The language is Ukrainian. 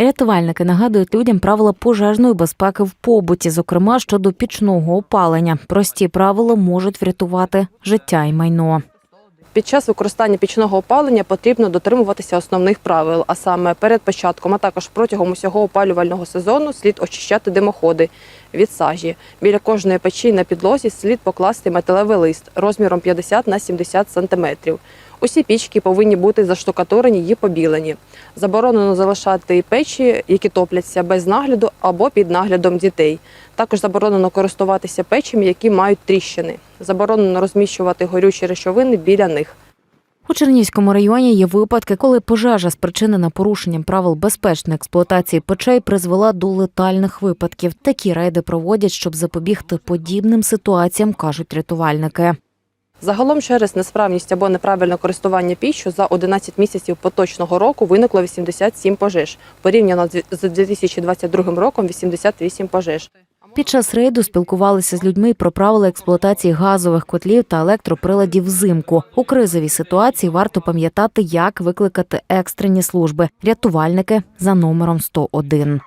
Рятувальники нагадують людям правила пожежної безпеки в побуті, зокрема щодо пічного опалення. Прості правила можуть врятувати життя і майно. Під час використання пічного опалення потрібно дотримуватися основних правил, а саме перед початком, а також протягом усього опалювального сезону слід очищати димоходи від сажі. Біля кожної печі на підлозі слід покласти металевий лист розміром 50 на 70 см. Усі пічки повинні бути заштукатурені і побілені. Заборонено залишати печі, які топляться без нагляду або під наглядом дітей. Також заборонено користуватися печами, які мають тріщини. Заборонено розміщувати горючі речовини біля них. У Чернігівському районі є випадки, коли пожежа, спричинена порушенням правил безпечної експлуатації печей, призвела до летальних випадків. Такі рейди проводять, щоб запобігти подібним ситуаціям, кажуть рятувальники. Загалом через несправність або неправильне користування піччю за 11 місяців поточного року виникло 87 пожеж. Порівняно з 2022 роком 88 пожеж. Під час рейду спілкувалися з людьми про правила експлуатації газових котлів та електроприладів взимку. У кризовій ситуації варто пам'ятати, як викликати екстрені служби. Рятувальники за номером 101.